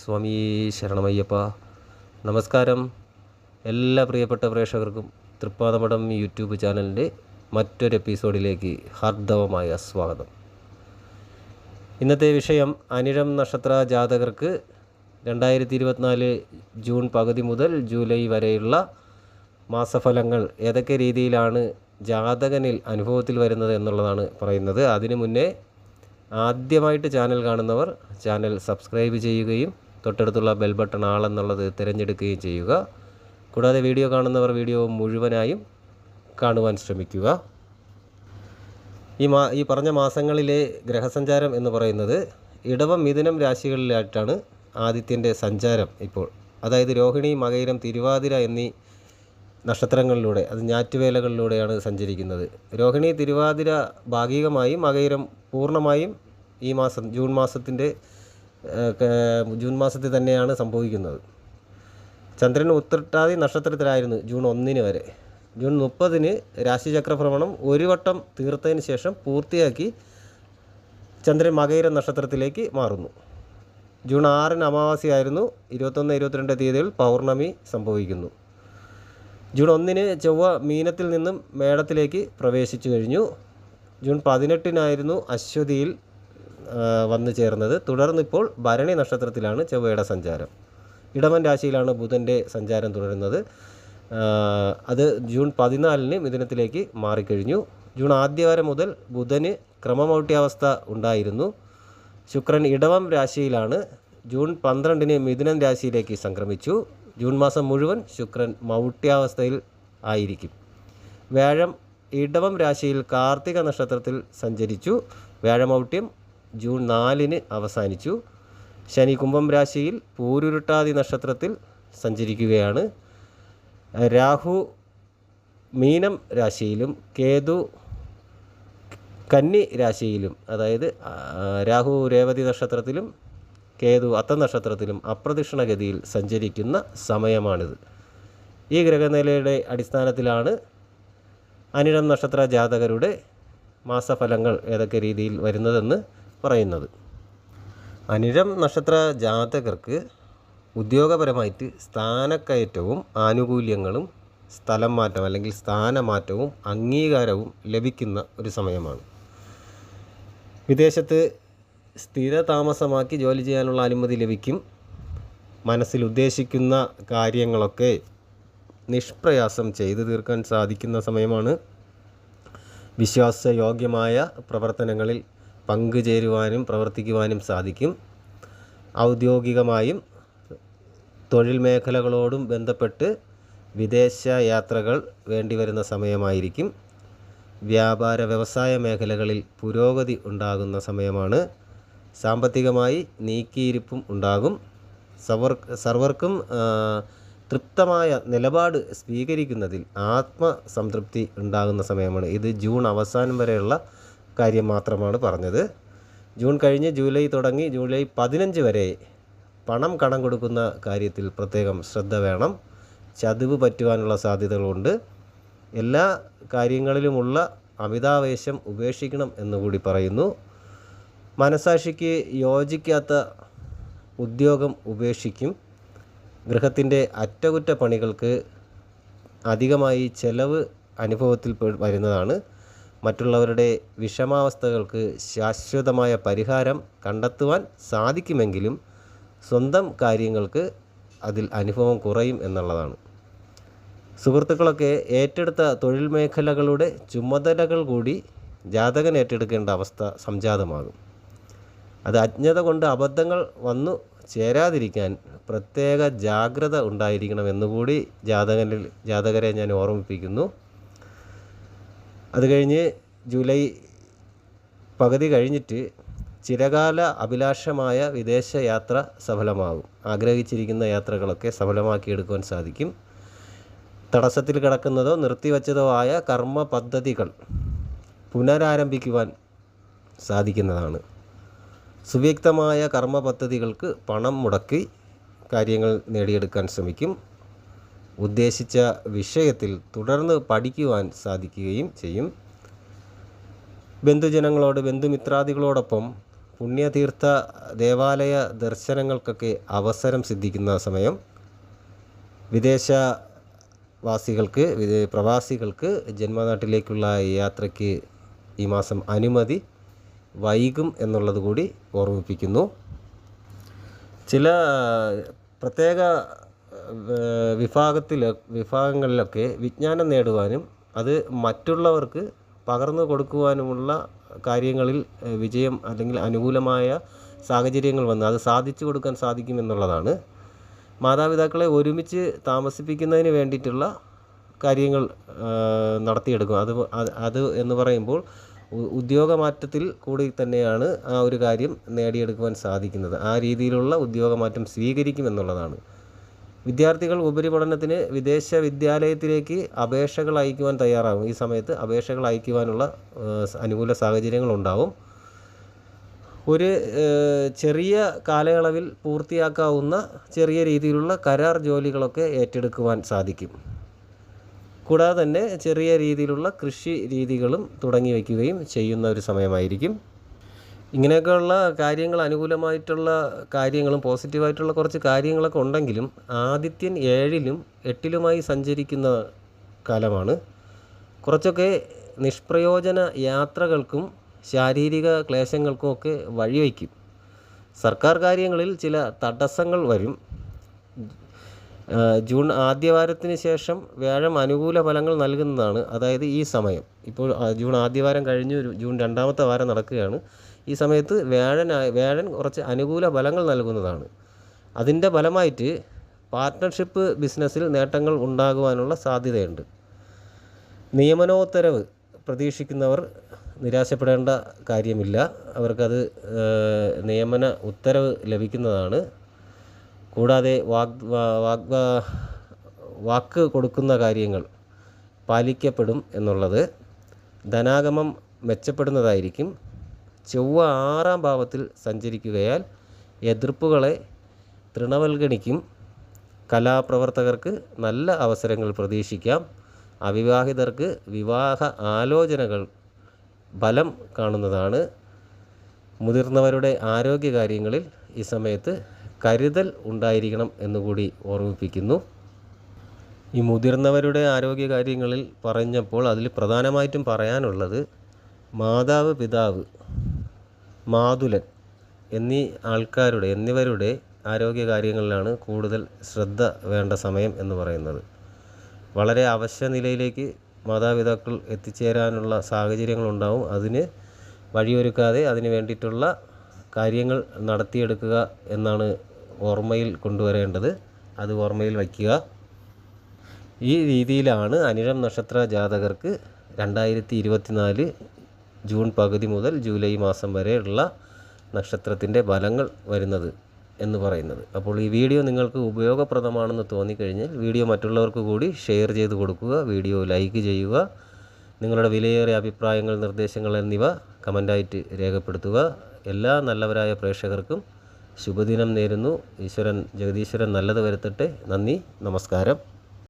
സ്വാമി ശരണമയ്യപ്പ. നമസ്കാരം. എല്ലാ പ്രിയപ്പെട്ട പ്രേക്ഷകർക്കും തൃപ്പാദമഠം യൂട്യൂബ് ചാനലിന്റെ മറ്റൊരു എപ്പിസോഡിലേക്ക് ഹാർദവമായ സ്വാഗതം. ഇന്നത്തെ വിഷയം അനിഴം നക്ഷത്ര ജാതകർക്ക് രണ്ടായിരത്തി ഇരുപത്തിനാല് ജൂൺ പകുതി മുതൽ ജൂലൈ വരെയുള്ള മാസഫലങ്ങൾ ഏതൊക്കെ രീതിയിലാണ് ജാതകനിൽ അനുഭവത്തിൽ വരുന്നത് എന്നുള്ളതാണ് പറയുന്നത്. അതിനു മുന്നേ ആദ്യമായിട്ട് ചാനൽ കാണുന്നവർ ചാനൽ സബ്സ്ക്രൈബ് ചെയ്യുകയും തൊട്ടടുത്തുള്ള ബെൽ ബട്ടൺ ആളെന്നുള്ളത് തിരഞ്ഞെടുക്കുകയും ചെയ്യുക. കൂടാതെ വീഡിയോ കാണുന്നവർ വീഡിയോ മുഴുവനായും കാണുവാൻ ശ്രമിക്കുക. ഈ മാ ഈ പറഞ്ഞ മാസങ്ങളിലെ ഗ്രഹസഞ്ചാരം എന്ന് പറയുന്നത് ഇടവം മിഥുനം രാശികളിലായിട്ടാണ് ആദിത്യന്റെ സഞ്ചാരം ഇപ്പോൾ. അതായത് രോഹിണി മകയിരം തിരുവാതിര എന്നീ നക്ഷത്രങ്ങളിലൂടെ അത് ഞാറ്റുവേലകളിലൂടെയാണ് സഞ്ചരിക്കുന്നത്. രോഹിണി തിരുവാതിര ഭാഗികമായും മകയിരം പൂർണമായും ഈ മാസം ജൂൺ മാസത്തിന്റെ ജൂൺ മാസത്തിൽ തന്നെയാണ് സംഭവിക്കുന്നത്. ചന്ദ്രൻ ഉത്രട്ടാതി നക്ഷത്രത്തിലായിരുന്നു ജൂൺ ഒന്നിന് വരെ. ജൂൺ മുപ്പതിന് രാശിചക്ര ഭ്രമണം ഒരു വട്ടം തീർത്തതിന് ശേഷം പൂർത്തിയാക്കി ചന്ദ്രൻ മകയിര നക്ഷത്രത്തിലേക്ക് മാറുന്നു. ജൂൺ ആറിന് അമാവാസിയായിരുന്നു ഇരുപത്തൊന്ന് ഇരുപത്തിരണ്ട് തീയതിയിൽ പൗർണമി സംഭവിക്കുന്നു. ജൂൺ ഒന്നിന് ചൊവ്വ മീനത്തിൽ നിന്നും മേടത്തിലേക്ക് പ്രവേശിച്ചു കഴിഞ്ഞു. ജൂൺ പതിനെട്ടിനായിരുന്നു അശ്വതിയിൽ വന്നു ചേർന്നത്. തുടർന്ന് ഇപ്പോൾ ഭരണി നക്ഷത്രത്തിലാണ് ചൊവ്വയുടെ സഞ്ചാരം. ഇടവൻ രാശിയിലാണ് ബുധന്റെ സഞ്ചാരം തുടരുന്നത്. അത് ജൂൺ പതിനാലിന് മിഥുനത്തിലേക്ക് മാറിക്കഴിഞ്ഞു. ജൂൺ ആദ്യവാരം മുതൽ ബുധന് ക്രമമൗട്ട്യാവസ്ഥ ഉണ്ടായിരുന്നു. ശുക്രൻ ഇടവം രാശിയിലാണ്. ജൂൺ പന്ത്രണ്ടിന് മിഥുനം രാശിയിലേക്ക് സംക്രമിച്ചു. ജൂൺ മാസം മുഴുവൻ ശുക്രൻ മൗട്ട്യാവസ്ഥയിൽ ആയിരിക്കും. വ്യാഴം ഇടവം രാശിയിൽ കാർത്തിക നക്ഷത്രത്തിൽ സഞ്ചരിച്ചു. വ്യാഴമൗട്യം ജൂൺ നാലിന് അവസാനിച്ചു. ശനി കുംഭം രാശിയിൽ പൂരുരുട്ടാതി നക്ഷത്രത്തിൽ സഞ്ചരിക്കുകയാണ്. രാഹു മീനം രാശിയിലും കേതു കന്നി രാശിയിലും അതായത് രാഹു രേവതി നക്ഷത്രത്തിലും കേതു അത്ത നക്ഷത്രത്തിലും അപ്രദക്ഷിണഗതിയിൽ സഞ്ചരിക്കുന്ന സമയമാണിത്. ഈ ഗ്രഹനിലയുടെ അടിസ്ഥാനത്തിലാണ് അനിഴം നക്ഷത്ര ജാതകരുടെ മാസഫലങ്ങൾ ഏതൊക്കെ രീതിയിൽ വരുന്നതെന്ന് പറയുന്നത്. അനിഴം നക്ഷത്ര ജാതകർക്ക് ഉദ്യോഗപരമായിട്ട് സ്ഥാനക്കയറ്റവും ആനുകൂല്യങ്ങളും സ്ഥലം മാറ്റം അല്ലെങ്കിൽ സ്ഥാനമാറ്റവും അംഗീകാരവും ലഭിക്കുന്ന ഒരു സമയമാണ്. വിദേശത്ത് സ്ഥിര താമസമാക്കി ജോലി ചെയ്യാനുള്ള അനുമതി ലഭിക്കും. മനസ്സിൽ ഉദ്ദേശിക്കുന്ന കാര്യങ്ങളൊക്കെ നിഷ്പ്രയാസം ചെയ്തു തീർക്കാൻ സാധിക്കുന്ന സമയമാണ്. വിശ്വാസയോഗ്യമായ പ്രവർത്തനങ്ങളിൽ പങ്കുചേരുവാനും പ്രവർത്തിക്കുവാനും സാധിക്കും. ഔദ്യോഗികമായും തൊഴിൽ മേഖലകളോടും ബന്ധപ്പെട്ട് വിദേശ യാത്രകൾ വേണ്ടിവരുന്ന സമയമായിരിക്കും. വ്യാപാര വ്യവസായ മേഖലകളിൽ പുരോഗതി ഉണ്ടാകുന്ന സമയമാണ്. സാമ്പത്തികമായി നീക്കിയിരിപ്പും ഉണ്ടാകും. സവർ സർവർക്കും തൃപ്തമായ നിലപാട് സ്വീകരിക്കുന്നതിൽ ആത്മസംതൃപ്തി ഉണ്ടാകുന്ന സമയമാണ്. ഇത് ജൂൺ അവസാനം വരെയുള്ള കാര്യം മാത്രമാണ് പറഞ്ഞത്. ജൂൺ കഴിഞ്ഞ് ജൂലൈ തുടങ്ങി ജൂലൈ പതിനഞ്ച് വരെ പണം കടം കൊടുക്കുന്ന കാര്യത്തിൽ പ്രത്യേകം ശ്രദ്ധ വേണം. ചതിവ് പറ്റുവാനുള്ള സാധ്യതകളുണ്ട്. എല്ലാ കാര്യങ്ങളിലുമുള്ള അമിതാവേശം ഉപേക്ഷിക്കണം എന്നുകൂടി പറയുന്നു. മനസാക്ഷിക്ക് യോജിക്കാത്ത ഉദ്യോഗം ഉപേക്ഷിക്കും. ഗൃഹത്തിന്റെ അറ്റകുറ്റപ്പണികൾക്ക് അധികമായി ചെലവ് അനുഭവത്തിൽ വരുന്നതാണ്. മറ്റുള്ളവരുടെ വിഷമാവസ്ഥകൾക്ക് ശാശ്വതമായ പരിഹാരം കണ്ടെത്തുവാൻ സാധിക്കുമെങ്കിലും സ്വന്തം കാര്യങ്ങൾക്ക് അതിൽ അനുഭവം കുറയും എന്നുള്ളതാണ്. സുഹൃത്തുക്കളൊക്കെ ഏറ്റെടുത്ത തൊഴിൽ മേഖലകളുടെ ചുമതലകൾ കൂടി ജാതകൻ ഏറ്റെടുക്കേണ്ട അവസ്ഥ സംജാതമാകും. അത് അജ്ഞത കൊണ്ട് അബദ്ധങ്ങൾ വന്നു ചേരാതിരിക്കാൻ പ്രത്യേക ജാഗ്രത ഉണ്ടായിരിക്കണം ഉണ്ടായിരിക്കണമെന്നുകൂടി ജാതകനിൽ ജാതകരെ ഞാൻ ഓർമ്മിപ്പിക്കുന്നു. അത് കഴിഞ്ഞ് ജൂലൈ പകുതി കഴിഞ്ഞിട്ട് ചിരകാല അഭിലാഷമായ വിദേശ യാത്ര സഫലമാകും. ആഗ്രഹിച്ചിരിക്കുന്ന യാത്രകളൊക്കെ സഫലമാക്കിയെടുക്കുവാൻ സാധിക്കും. തടസ്സത്തിൽ കിടക്കുന്നതോ നിർത്തിവച്ചതോ ആയ കർമ്മ പദ്ധതികൾ പുനരാരംഭിക്കുവാൻ സാധിക്കുന്നതാണ്. സുവ്യക്തമായ കർമ്മ പദ്ധതികൾക്ക് പണം മുടക്കി കാര്യങ്ങൾ നേടിയെടുക്കാൻ ശ്രമിക്കും. ഉദ്ദേശിച്ച വിഷയത്തിൽ തുടർന്ന് പഠിക്കുവാൻ സാധിക്കുകയും ചെയ്യും. ബന്ധുജനങ്ങളോട് ബന്ധുമിത്രാദികളോടൊപ്പം പുണ്യതീർത്ഥ ദേവാലയ ദർശനങ്ങൾക്കൊക്കെ അവസരം സിദ്ധിക്കുന്ന സമയം. വിദേശ വാസികൾക്ക് പ്രവാസികൾക്ക് ജന്മനാട്ടിലേക്കുള്ള യാത്രയ്ക്ക് ഈ മാസം അനുമതി വൈകും എന്നുള്ളത് കൂടി ഓർമ്മിപ്പിക്കുന്നു. ചില പ്രത്യേക വിഭാഗത്തിൽ വിഭാഗങ്ങളിലൊക്കെ വിജ്ഞാനം നേടുവാനും അത് മറ്റുള്ളവർക്ക് പകർന്നു കൊടുക്കുവാനുമുള്ള കാര്യങ്ങളിൽ വിജയം അല്ലെങ്കിൽ അനുകൂലമായ സാഹചര്യങ്ങൾ വന്ന് അത് സാധിച്ചു കൊടുക്കാൻ സാധിക്കുമെന്നുള്ളതാണ്. മാതാപിതാക്കളെ ഒരുമിച്ച് താമസിപ്പിക്കുന്നതിന് വേണ്ടിയിട്ടുള്ള കാര്യങ്ങൾ നടത്തിയെടുക്കും. അത് അത് എന്ന് പറയുമ്പോൾ ഉദ്യോഗമാറ്റത്തിൽ കൂടി തന്നെയാണ് ആ ഒരു കാര്യം നേടിയെടുക്കുവാൻ സാധിക്കുന്നത്. ആ രീതിയിലുള്ള ഉദ്യോഗമാറ്റം സ്വീകരിക്കുമെന്നുള്ളതാണ്. വിദ്യാർത്ഥികൾ ഉപരിപഠനത്തിന് വിദേശ വിദ്യാലയത്തിലേക്ക് അപേക്ഷകൾ അയക്കുവാൻ തയ്യാറാകും. ഈ സമയത്ത് അപേക്ഷകൾ അയക്കുവാനുള്ള അനുകൂല സാഹചര്യങ്ങളുണ്ടാവും ഒരു ചെറിയ കാലയളവിൽ പൂർത്തിയാക്കാവുന്ന ചെറിയ രീതിയിലുള്ള കരാർ ജോലികളൊക്കെ ഏറ്റെടുക്കുവാൻ സാധിക്കും. കൂടാതെ തന്നെ ചെറിയ രീതിയിലുള്ള കൃഷി രീതികളും തുടങ്ങി വയ്ക്കുകയും ചെയ്യുന്ന ഒരു സമയമായിരിക്കും. ഇങ്ങനെയൊക്കെയുള്ള കാര്യങ്ങൾ അനുകൂലമായിട്ടുള്ള കാര്യങ്ങളും പോസിറ്റീവായിട്ടുള്ള കുറച്ച് കാര്യങ്ങളൊക്കെ ഉണ്ടെങ്കിലും ആദിത്യൻ ഏഴിലും എട്ടിലുമായി സഞ്ചരിക്കുന്ന കാലമാണ്. കുറച്ചൊക്കെ നിഷ്പ്രയോജന യാത്രകൾക്കും ശാരീരിക ക്ലേശങ്ങൾക്കും ഒക്കെ വഴിവയ്ക്കും. സർക്കാർ കാര്യങ്ങളിൽ ചില തടസ്സങ്ങൾ വരും. ജൂൺ ആദ്യവാരത്തിന് ശേഷം വ്യാഴം അനുകൂല ഫലങ്ങൾ നൽകുന്നതാണ്. അതായത് ഈ സമയം. ഇപ്പോൾ ജൂൺ ആദ്യവാരം കഴിഞ്ഞ് ജൂൺ രണ്ടാമത്തെ വാരം നടക്കുകയാണ്. ഈ സമയത്ത് വ്യാഴൻ വ്യാഴൻ കുറച്ച് അനുകൂല ഫലങ്ങൾ നൽകുന്നതാണ്. അതിന്റെ ഫലമായിട്ട് പാർട്ട്ണർഷിപ്പ് ബിസിനസ്സിൽ നേട്ടങ്ങൾ ഉണ്ടാകുവാനുള്ള സാധ്യതയുണ്ട്. നിയമനോത്തരവ് പ്രതീക്ഷിക്കുന്നവർ നിരാശപ്പെടേണ്ട കാര്യമില്ല. അവർക്കത് നിയമന ഉത്തരവ് ലഭിക്കുന്നതാണ്. കൂടാതെ വാഗ് വാഗ് വാക്ക് കൊടുക്കുന്ന കാര്യങ്ങൾ പാലിക്കപ്പെടും എന്നുള്ളത് ധനാഗമം മെച്ചപ്പെടുന്നതായിരിക്കും. ചൊവ്വ ആറാം ഭാവത്തിൽ സഞ്ചരിക്കുകയാൽ എതിർപ്പുകളെ തൃണവൽഗണിക്കും കലാപ്രവർത്തകർക്ക് നല്ല അവസരങ്ങൾ പ്രതീക്ഷിക്കാം. അവിവാഹിതർക്ക് വിവാഹ ആലോചനകൾ ഫലം കാണുന്നതാണ്. മുതിർന്നവരുടെ ആരോഗ്യകാര്യങ്ങളിൽ ഈ സമയത്ത് കരുതൽ ഉണ്ടായിരിക്കണം എന്നുകൂടി ഓർമ്മിപ്പിക്കുന്നു. ഈ മുതിർന്നവരുടെ ആരോഗ്യകാര്യങ്ങളിൽ പറഞ്ഞപ്പോൾ അതിൽ പ്രധാനമായിട്ടും പറയാനുള്ളത് മാതാവ് പിതാവ് മാതുലൻ എന്നീ ആൾക്കാരുടെ എന്നിവരുടെ ആരോഗ്യ ആരോഗ്യകാര്യങ്ങളിലാണ് കൂടുതൽ ശ്രദ്ധ വേണ്ട സമയം എന്ന് പറയുന്നത്. വളരെ അവശ്യ നിലയിലേക്ക് മാതാപിതാക്കൾ എത്തിച്ചേരാനുള്ള സാഹചര്യങ്ങളുണ്ടാവും അതിന് വഴിയൊരുക്കാതെ അതിന് വേണ്ടിയിട്ടുള്ള കാര്യങ്ങൾ നടത്തിയെടുക്കുക എന്നാണ് ഓർമ്മയിൽ കൊണ്ടുവരേണ്ടത് അത് ഓർമ്മയിൽ വയ്ക്കുക. ഈ രീതിയിലാണ് അനിഴം നക്ഷത്ര ജാതകർക്ക് രണ്ടായിരത്തി ഇരുപത്തിനാല് ജൂൺ പകുതി മുതൽ ജൂലൈ മാസം വരെയുള്ള നക്ഷത്രത്തിന്റെ ഫലങ്ങൾ വരുന്നത് എന്ന് പറയുന്നത്. അപ്പോൾ ഈ വീഡിയോ നിങ്ങൾക്ക് ഉപയോഗപ്രദമാണെന്ന് തോന്നിക്കഴിഞ്ഞാൽ വീഡിയോ മറ്റുള്ളവർക്ക് കൂടി ഷെയർ ചെയ്ത് കൊടുക്കുക വീഡിയോ ലൈക്ക് ചെയ്യുക നിങ്ങളുടെ വിലയേറിയ അഭിപ്രായങ്ങൾ നിർദ്ദേശങ്ങൾ എന്നിവ കമന്റായിട്ട് രേഖപ്പെടുത്തുക. എല്ലാ നല്ലവരായ പ്രേക്ഷകർക്കും ശുഭദിനം നേരുന്നു. ഈശ്വരൻ ജഗദീശ്വരൻ നല്ലത് വരുത്തട്ടെ. നന്ദി നമസ്കാരം.